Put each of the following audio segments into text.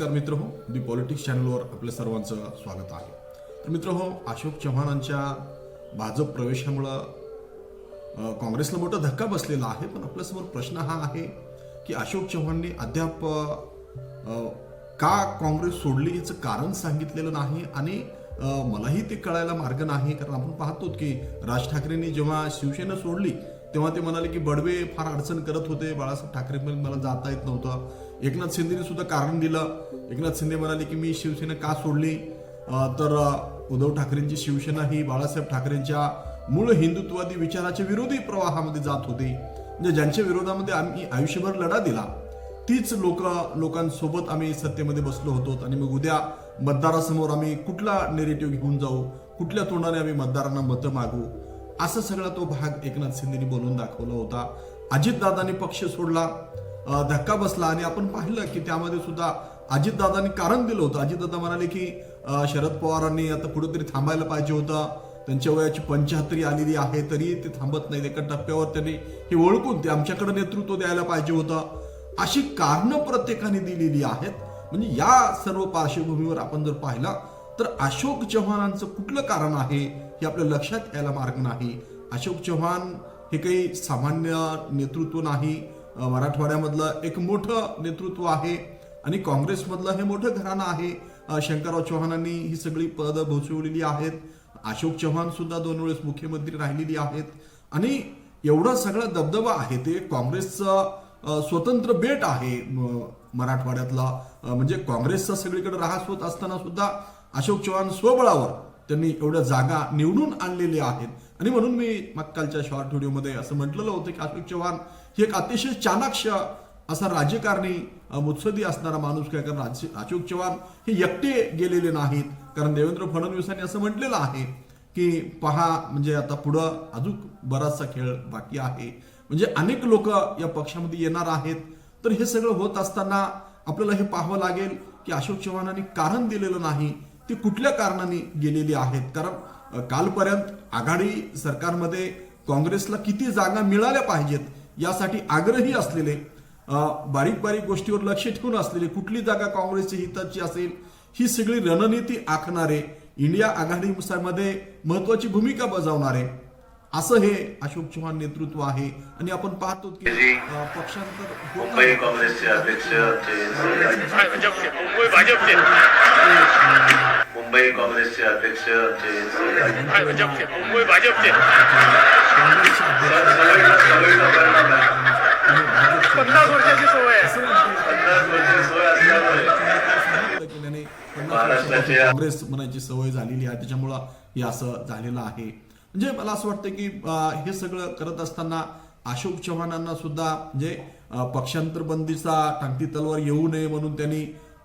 नमस्कार मित्र हो दी पॉलिटिक्स चॅनलवर आपल्या सर्वांचं स्वागत आहे. तर मित्र हो अशोक चव्हाणांच्या भाजप प्रवेशामुळं काँग्रेसला मोठा धक्का बसलेला आहे पण आपल्यासमोर प्रश्न हा आहे की अशोक चव्हाणने अद्याप का काँग्रेस सोडली याचं कारण सांगितलेलं नाही आणि मलाही ते कळायला मार्ग नाही. कारण आपण पाहतो की राज ठाकरेंनी जेव्हा शिवसेना सोडली तेव्हा ते म्हणाले की बडवे फार अडचण करत होते बाळासाहेब ठाकरे पण मला जाता येत नव्हतं. एकनाथ शिंदेने सुद्धा कारण दिलं. एकनाथ शिंदे म्हणाले की मी शिवसेना का सोडली? तर उद्धव ठाकरेंची शिवसेना ही बाळासाहेब ठाकरेंच्या मूळ हिंदुत्ववादी विचाराच्या विरोधी प्रवाहामध्ये जात होती. म्हणजे ज्यांच्या विरोधामध्ये आम्ही आयुष्यभर लढा दिला तीच लोक लोकांसोबत आम्ही सत्तेमध्ये बसलो होतो. आणि मग उद्या मतदारासमोर आम्ही कुठला नेरेटिव्ह घेऊन जाऊ? कुठल्या तोंडाने आम्ही मतदारांना मतं मागू? असा सगळा तो भाग एकनाथ शिंदेनी बोलून दाखवला होता. अजितदादांनी पक्ष सोडला. धक्का बसला आणि आपण पाहिलं की त्यामध्ये सुद्धा अजितदादांनी कारण दिलं होतं. अजितदादा म्हणाले की शरद पवारांनी आता कुठेतरी थांबायला पाहिजे होतं. त्यांच्या वयाची पंच्याहत्तरी आलेली आहे तरी ते थांबत नाहीत. एका टप्प्यावर त्यांनी हे ओळखून ते आमच्याकडे नेतृत्व द्यायला पाहिजे होतं. अशी कारणं प्रत्येकाने दिलेली आहेत. म्हणजे या सर्व पार्श्वभूमीवर आपण जर पाहिला तर अशोक चव्हाणांचं कुठलं कारण आहे हे आपल्या लक्षात यायला मार्ग नाही. अशोक चव्हाण हे काही सामान्य नेतृत्व नाही. मराठवाड्यामधलं एक मोठं नेतृत्व आहे आणि काँग्रेसमधलं हे मोठं घराणं आहे. शंकरराव चव्हाणांनी ही सगळी पदं भोसवलेली आहेत. अशोक चव्हाण सुद्धा दोन वेळेस मुख्यमंत्री राहिलेली आहेत. आणि एवढा सगळा दबदबा आहे ते काँग्रेसचं स्वतंत्र बेट आहे मराठवाड्यातला. म्हणजे काँग्रेसचा सगळीकडे राहस होत असताना सुद्धा अशोक चव्हाण स्वबळावर त्यांनी एवढ्या जागा निवडून आणलेल्या आहेत. आणि म्हणून मी मक्कालच्या शॉर्ट व्हिडिओमध्ये असं म्हटलेलं होतं की अशोक चव्हाण हे एक अतिशय चाणाक्ष असा राजकारणी मुत्सदी असणारा माणूस काय? कारण राज- अशोक चव्हाण हे एकटे गेलेले नाहीत. कारण देवेंद्र फडणवीसांनी असं म्हटलेलं आहे की पहा म्हणजे आता पुढं अजून बराचसा खेळ बाकी आहे. म्हणजे अनेक लोक या पक्षामध्ये येणार आहेत. तर हे सगळं होत असताना आपल्याला हे पाहावं लागेल की अशोक चव्हाणांनी कारण दिलेलं नाही. ती कुठल्या कारणाने गेलेली आहेत? कारण कालपर्यंत आघाडी सरकारमध्ये काँग्रेसला किती जागा मिळाल्या पाहिजेत? यासाठी आग्रही असलेले बारीक बारीक गोष्टीवर लक्ष ठेवून असलेले कुठली जागा काँग्रेसची हिताची असेल ही सगळी रणनीती आखणारे इंडिया आघाडीमध्ये महत्वाची भूमिका बजावणारे असं हे अशोक चव्हाण नेतृत्व आहे. आणि आपण पाहतो की पक्षांतर मुंबई. काँग्रेसचे अध्यक्ष मुंबई काँग्रेसचे अध्यक्ष पन्नास वर्षाची सोय काँग्रेस म्हणायची सवय झालेली आहे. त्याच्यामुळं हे असं झालेलं आहे. म्हणजे मला असं वाटतं की हे सगळं करत असताना अशोक चव्हाणांना सुद्धा म्हणजे पक्षांतर बंदीचा टांगती तलवार येऊ नये म्हणून त्यांनी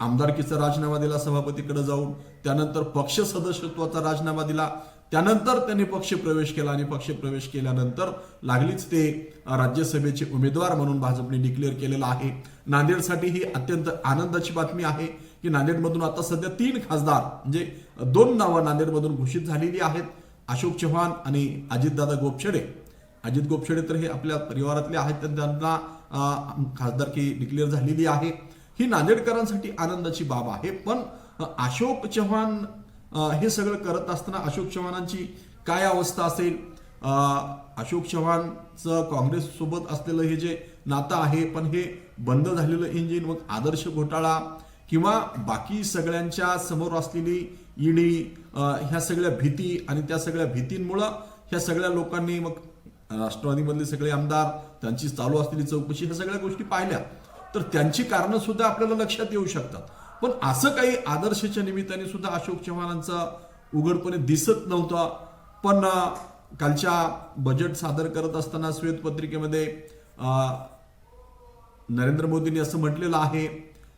आमदारकीचा राजीनामा दिला सभापतीकडे जाऊन. त्यानंतर पक्ष सदस्यत्वाचा राजीनामा दिला. त्यानंतर त्यांनी पक्ष प्रवेश केला आणि पक्ष प्रवेश केल्यानंतर लागलीच ते राज्यसभेचे उमेदवार म्हणून भाजपने डिक्लेअर केलेलं आहे. नांदेडसाठी ही अत्यंत आनंदाची बातमी आहे की नांदेडमधून आता सध्या तीन खासदार म्हणजे दोन नावं नांदेडमधून घोषित झालेली आहेत. अशोक चव्हाण आणि अजितदादा गोपछडे. अजित गोपछडे तर हे आपल्या परिवारातले आहेत तर त्यांना खासदारकी डिक्लेअर झालेली आहे. ही नांदेडकरांसाठी आनंदाची बाब आहे. पण अशोक चव्हाण हे सगळं करत असताना अशोक चव्हाणांची काय अवस्था असेल? अशोक चव्हाणचं काँग्रेससोबत असलेलं हे जे नातं आहे पण हे बंद झालेलं इंजिन मग आदर्श घोटाळा किंवा बाकी सगळ्यांच्या समोर असलेली ईडी ह्या सगळ्या भीती आणि त्या सगळ्या भीतींमुळं ह्या सगळ्या लोकांनी मग राष्ट्रवादीमधले सगळे आमदार त्यांची चालू असलेली चौकशी ह्या सगळ्या गोष्टी पाहिल्या. तर त्यांची कारणं सुद्धा आपल्याला लक्षात येऊ शकतात. पण असं काही आदर्शच्या निमित्ताने सुद्धा अशोक चव्हाणांचा उघडपणे दिसत नव्हतं. पण कालच्या बजेट सादर करत असताना श्वेतपत्रिकेमध्ये नरेंद्र मोदींनी असं म्हटलेलं आहे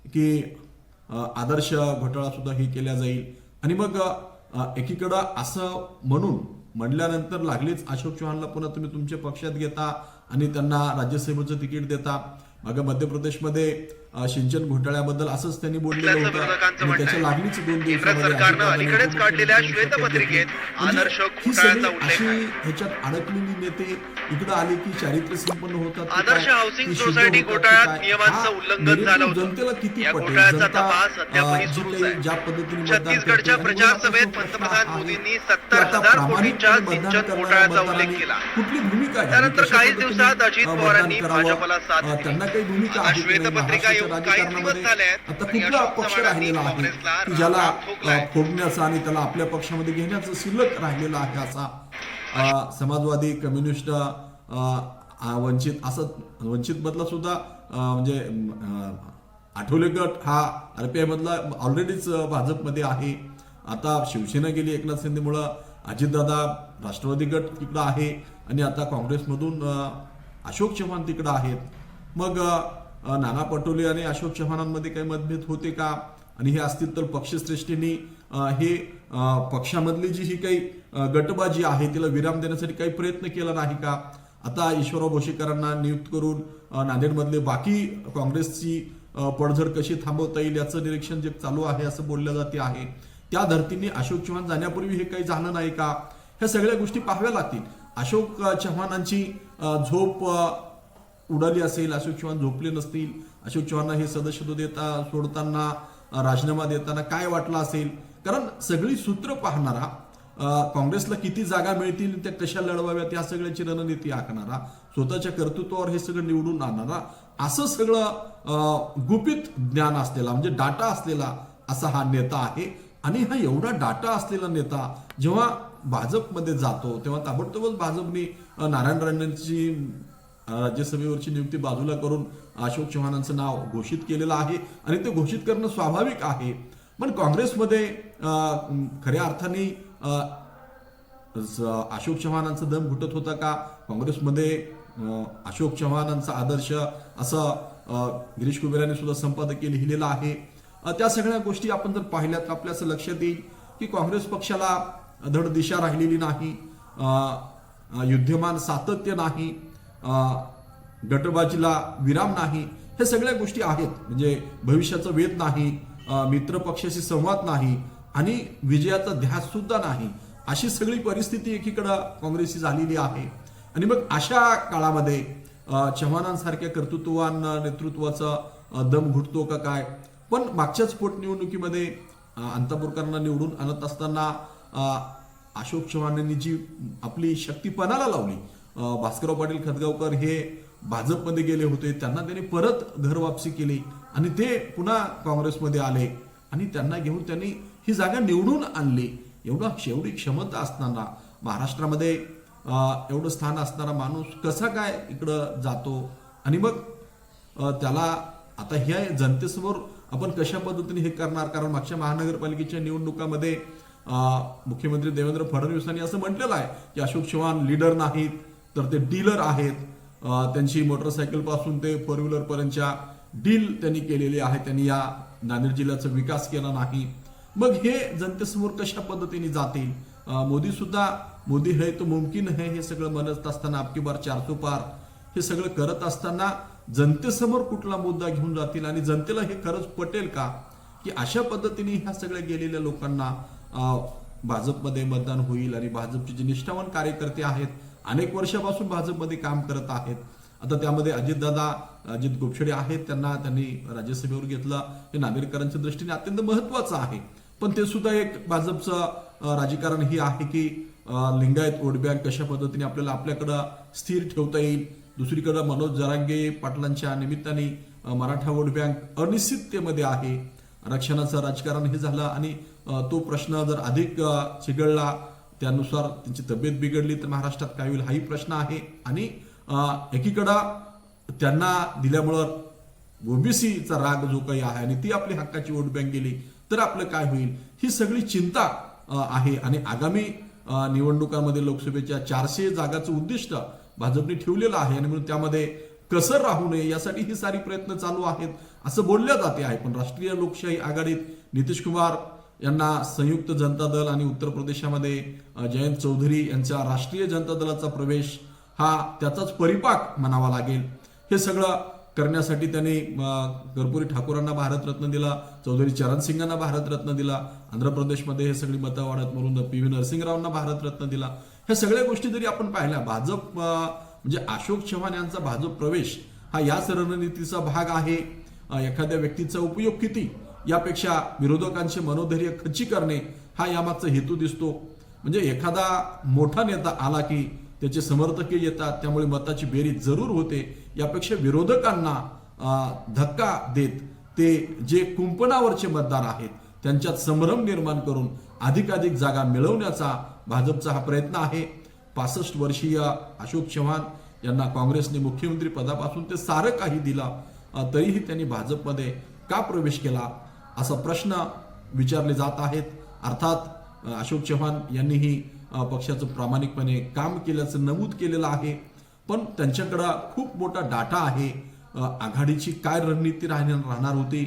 की आदर्श घोटाळा सुद्धा हे केला जाईल. आणि मग एकीकडं असं म्हणून म्हणल्यानंतर लागलीच अशोक चव्हाणला पुन्हा तुम्ही तुमच्या पक्षात घेता आणि त्यांना राज्यसभेचं तिकीट देता. मग मध्य प्रदेशमध्ये सिंचन घोटाळ्याबद्दल असंच त्यांनी बोललेलं होतं त्याच्या. लागलीच दोन दिवसामध्ये. ह्याच्यात अडकलेली नेते इकडे आले की चारित्र्य संपन्न होतात आदर्श? हाऊसिंग सोसायटी घोटाळ्यात? नियमांचं उल्लंघन झालं होतं. जनतेला किती पटेल? काही. ज्या पद्धतीने छत्तीसगडच्या मला प्रश्न पंतप्रधान मोदींनी 70,000 आता कोटींच्या सिंचन घोटाळ्याचा उल्लेख केला. कुठली भूमिका? त्यानंतर पद्धतीने, दिवसात अजित पवारांनी? भाजपला साथ. त्यांना काही भूमिका? श्वेतपत्रिका दिवस राजकारणामध्ये आता कुठला पक्ष राहिलेला आहे? ज्याला फोडण्याचा आणि त्याला आपल्या पक्षामध्ये घेण्याचं शिल्लक राहिलेलं आहे असा समाजवादी कम्युनिस्ट वंचित असं वंचित मधला सुद्धा म्हणजे आठवले गट हा आरपीआय मधला ऑलरेडीच भाजपमध्ये आहे. आता शिवसेना गेली एकनाथ शिंदेमुळं अजितदादा राष्ट्रवादी गट तिकडं आहे आणि आता काँग्रेसमधून अशोक चव्हाण तिकडं आहेत. मग नाना पटोले आणि अशोक चव्हाणांमध्ये काही मतभेद होते का? आणि हे असतील तर पक्षश्रेष्ठींनी हे पक्षामधली जी ही काही गटबाजी आहे तिला विराम देण्यासाठी काही प्रयत्न केला नाही का? आता ईश्वरराव भोशेकरांना नियुक्त करून नांदेडमधले बाकी काँग्रेसची पडझड कशी थांबवता येईल याचं निरीक्षण जे चालू आहे असं बोललं जाते आहे. त्या धर्तींनी अशोक चव्हाण जाण्यापूर्वी हे काही झालं नाही का? ह्या सगळ्या गोष्टी पाहाव्या लागतील. अशोक चव्हाणांची झोप उडाली असेल अशोक चव्हाण झोपले नसतील अशोक चव्हाणना हे सदस्यत्व देता सोडताना राजीनामा देताना काय वाटलं असेल? कारण सगळी सूत्र पाहणारा काँग्रेसला किती जागा मिळतील त्या कशा लढवाव्यात या सगळ्याची रणनीती आखणारा स्वतःच्या कर्तृत्वावर हे सगळं निवडून आणणारा असं सगळं गुपित ज्ञान असलेला म्हणजे डाटा असलेला असा हा नेता आहे. आणि हा एवढा डाटा असलेला नेता जेव्हा भाजपमध्ये जातो तेव्हा ताबडतोबच भाजपने नारायण राणेंची राज्यसभेवरची नियुक्ती बाजूला करून अशोक चव्हाणांचं नाव घोषित केलेलं आहे आणि ते घोषित करणं स्वाभाविक आहे. पण काँग्रेसमध्ये खऱ्या अर्थाने अशोक चव्हाणांचा दम घुटत होता का? काँग्रेसमध्ये अशोक चव्हाणांचा आदर्श असं गिरीश कुबेराने सुद्धा संपादकीय लिहिलेलं आहे. त्या सगळ्या गोष्टी आपण जर पाहिल्या तर आपल्या असं लक्षात येईल की काँग्रेस पक्षाला धड दिशा राहिलेली नाही. युद्धमान सातत्य नाही. गटबाजीला विराम नाही हे सगळ्या गोष्टी आहेत. म्हणजे भविष्याचा वेध नाही मित्रपक्षाशी मित्र पक्षाशी संवाद नाही आणि विजयाचा ध्यास सुद्धा नाही. अशी सगळी परिस्थिती एकीकडं काँग्रेसची झालेली आहे. आणि मग अशा काळामध्ये चव्हाणांसारख्या कर्तृत्ववान नेतृत्वाचा दम घुटतो का काय? पण मागच्याच पोटनिवडणुकीमध्ये अंतापूरकरांना निवडून आणत असताना अशोक चव्हाण यांनी जी आपली शक्ती पणाला लावली भास्करराव पाटील खतगावकर हे भाजपमध्ये गेले होते. त्यांना त्यांनी परत घर वापसी केली आणि ते पुन्हा काँग्रेसमध्ये आले. आणि त्यांना घेऊन त्यांनी ही जागा निवडून आणली. एवढा शेवटी क्षमता असताना महाराष्ट्रामध्ये एवढं स्थान असणारा माणूस कसा काय इकडं जातो? आणि मग त्याला आता ह्या जनतेसमोर आपण कशा पद्धतीने हे करणार? कारण मागच्या महानगरपालिकेच्या निवडणुकामध्ये मुख्यमंत्री देवेंद्र फडणवीसांनी असं म्हटलेलं आहे की अशोक चव्हाण लीडर नाहीत. तर ते डीलर आहेत. त्यांची मोटरसायकलपासून ते फोर व्हीलरपर्यंतच्या डील त्यांनी केलेली आहे. त्यांनी या नांदेड जिल्ह्याचा विकास केला नाही. मग हे जनतेसमोर कशा पद्धतीने जातील मोदी सुद्धा मोदी है तो मुमकिन है हे सगळं म्हणत असताना आपकी बार चारसो पार हे सगळं करत असताना जनतेसमोर कुठला मुद्दा घेऊन जातील आणि जनतेला हे खरंच पटेल का? की अशा पद्धतीने ह्या सगळ्या गेलेल्या लोकांना भाजपमध्ये मतदान होईल आणि भाजपचे जे निष्ठावान कार्यकर्ते आहेत अनेक वर्षापासून भाजपमध्ये काम करत आहेत. आता त्यामध्ये अजितदादा अजित गोपछडे आहेत. त्यांना त्यांनी राज्यसभेवर घेतलं. हे नागरिकांच्या दृष्टीने अत्यंत महत्वाचं आहे. पण ते सुद्धा एक भाजपचं राजकारण हे आहे की लिंगायत वोट बँक कशा पद्धतीने आपल्याला आपल्याकडं स्थिर ठेवता येईल. दुसरीकडं मनोज जरांगे पाटलांच्या निमित्ताने मराठा वोट बँक अनिश्चिततेमध्ये आहे. आरक्षणाचं राजकारण हे झालं आणि तो प्रश्न जर अधिक चिघळला त्यानुसार त्यांची तब्येत बिघडली तर महाराष्ट्रात काय होईल हाही प्रश्न आहे. आणि एकीकडं त्यांना दिल्यामुळं ओबीसीचा राग जो काही आहे आणि ती आपली हक्काची वोट बँक गेली तर आपलं काय होईल? ही सगळी चिंता आहे. आणि आगामी निवडणुकांमध्ये लोकसभेच्या चारशे जागाचं उद्दिष्ट भाजपने ठेवलेलं आहे आणि म्हणून त्यामध्ये कसर राहू नये यासाठी ही सारी प्रयत्न चालू आहेत असं बोलल्या जाते आहे. पण राष्ट्रीय लोकशाही आघाडीत नितीश कुमार यांना संयुक्त जनता दल आणि उत्तर प्रदेशामध्ये जयंत चौधरी यांचा राष्ट्रीय जनता दलाचा प्रवेश हा त्याचाच परिपाक म्हणावा लागेल. हे सगळं करण्यासाठी त्यांनी कर्पुरी ठाकूरांना भारतरत्न दिला चौधरी चरण सिंगांना भारतरत्न दिला आंध्र प्रदेशमध्ये हे सगळी मतं वाढत म्हणून पी व्ही नरसिंहरावांना भारतरत्न दिला. ह्या सगळ्या गोष्टी जरी आपण पाहिल्या भाजप म्हणजे अशोक चव्हाण यांचा भाजप प्रवेश हा याच रणनीतीचा भाग आहे. एखाद्या व्यक्तीचा उपयोग किती? यापेक्षा विरोधकांचे मनोधैर्य खच्ची करणे हा यामागचा हेतू दिसतो. म्हणजे एखादा मोठा नेता आला की त्याचे समर्थकही येतात त्यामुळे मताची बेरीज जरूर होते. यापेक्षा विरोधकांना धक्का देत ते जे कुंपणावरचे मतदार आहेत त्यांच्यात संभ्रम निर्माण करून अधिकाधिक जागा मिळवण्याचा भाजपचा हा प्रयत्न आहे. पासष्ट वर्षीय अशोक चव्हाण यांना काँग्रेसने मुख्यमंत्री पदापासून ते सारं काही दिलं तरीही त्यांनी भाजपमध्ये का प्रवेश केला? असा प्रश्न विचारले जात आहेत. अर्थात अशोक चव्हाण यांनीही पक्षाचं प्रामाणिकपणे काम केल्याचं नमूद केलेलं आहे. पण त्यांच्याकडं खूप मोठा डाटा आहे. आघाडीची काय रणनीती राहणार राहणार होती?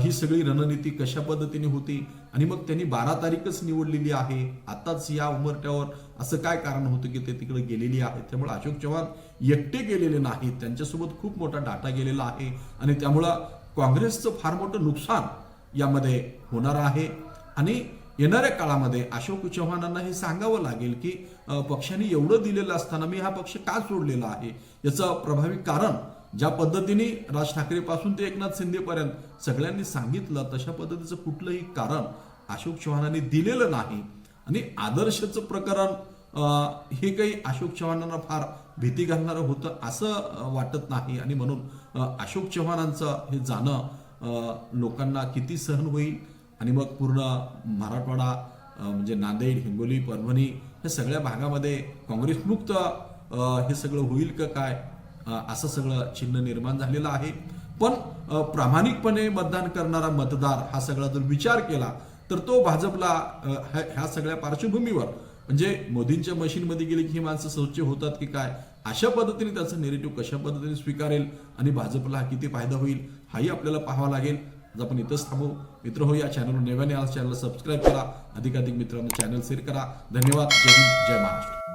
ही सगळी रणनीती कशा पद्धतीने होती? आणि मग त्यांनी बारा तारीखच निवडलेली आहे. आताच या उमरट्यावर असं काय कारण होतं की ते तिकडे गेलेली आहेत? त्यामुळे अशोक चव्हाण एकटे गेलेले नाहीत. त्यांच्यासोबत खूप मोठा डाटा गेलेला आहे. आणि त्यामुळं काँग्रेसचं फार मोठं नुकसान यामध्ये होणार आहे. आणि येणाऱ्या काळामध्ये अशोक चव्हाणांना हे सांगावं लागेल की पक्षाने एवढं दिलेलं असताना मी हा पक्ष का सोडलेला आहे? याचं प्रभावी कारण ज्या पद्धतीने राज ठाकरेपासून ते एकनाथ शिंदेपर्यंत सगळ्यांनी सांगितलं तशा पद्धतीचं कुठलंही कारण अशोक चव्हाणांनी दिलेलं नाही. आणि आदर्शचं प्रकरण हे काही अशोक चव्हाणांना फार भीती घालणारं होतं असं वाटत नाही. आणि म्हणून अशोक चव्हाणांचं हे जाणं लोकांना किती सहन होईल आणि मग पूर्ण मराठवाडा म्हणजे नांदेड हिंगोली परभणी या सगळ्या भागामध्ये काँग्रेसमुक्त हे सगळं होईल का काय? असं सगळं चिन्ह निर्माण झालेलं आहे. पण प्रामाणिकपणे मतदान करणारा मतदार हा सगळा जर विचार केला तर तो भाजपला ह्या ह्या सगळ्या पार्श्वभूमीवर म्हणजे मोदींच्या मशीनमध्ये गेले की ही माणसं स्वच्छ होतात की काय? अशा पद्धतीने त्याचं नेरेटिव्ह कशा पद्धतीने स्वीकारेल आणि भाजपला हा किती फायदा होईल हाही आपल्याला पाहावा लागेल. आज आपण इथंच थांबू. मित्र हो या चॅनलवर नव्याने आज चॅनलला सबस्क्राईब करा. अधिकाधिक मित्रांनो चॅनल शेअर करा. धन्यवाद. जय हिंद. जय महाराष्ट्र.